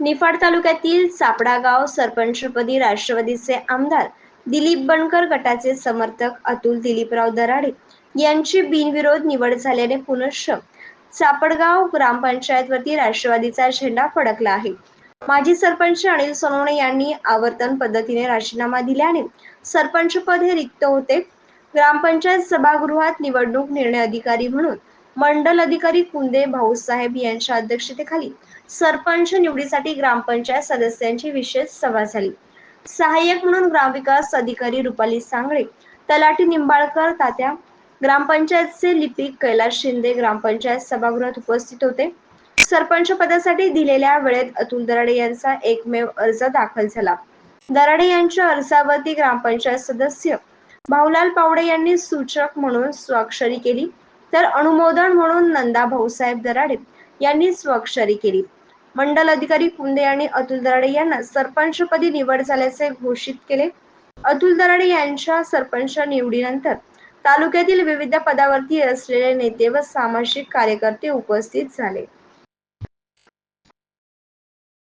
निफाड तालुक्यातील सापडागाव सरपंचपदी राष्ट्रवादीचे आमदार दिलीप बनकर गटाचे समर्थक अतुल दिलीपराव दराडे यांची बिनविरोध निवड झाल्याने पुनश्च सापडगाव ग्रामपंचायतवरती राष्ट्रवादीचा झेंडा फडकला आहे. माजी सरपंच अनिल सोनवणे यांनी आवर्तन पद्धतीने राजीनामा दिल्याने सरपंचपद हे रिक्त होते. ग्रामपंचायत सभागृहात निवडणूक निर्णय अधिकारी म्हणून मंडल अधिकारी कुंदे भाऊसाहेब यांच्या अध्यक्षतेखाली सरपंच निवडीसाठी ग्रामपंचायत सदस्यांची विशेष सभा झाली. सहाय्यक म्हणून ग्रामविकास अधिकारी रुपाली सांगळे तलाठी निंबाळकर तात्या ग्रामपंचायतचे लिपिक कैलास शिंदे ग्रामपंचायत सभागृहात उपस्थित होते. सरपंच पदासाठी दिलेल्या वेळेत अतुल दराडे यांचा एकमेव अर्ज दाखल झाला. दराडे यांच्या अर्जावरती ग्रामपंचायत सदस्य भाऊलाल पावडे यांनी सूचक म्हणून स्वाक्षरी केली. तर अनुमोदन म्हणून नंदा भाऊसाहेब दराडे यांनी स्वाक्षरी केली. मंडल अधिकारी कुंदे आणि अतुल दराडे यांना सरपंचपदी निवड झाल्याचे घोषित केले. अतुल दराडे यांच्या सरपंच निवडीनंतर तालुक्यातील विविध पदावरती असलेले नेते व सामाजिक कार्यकर्ते उपस्थित झाले.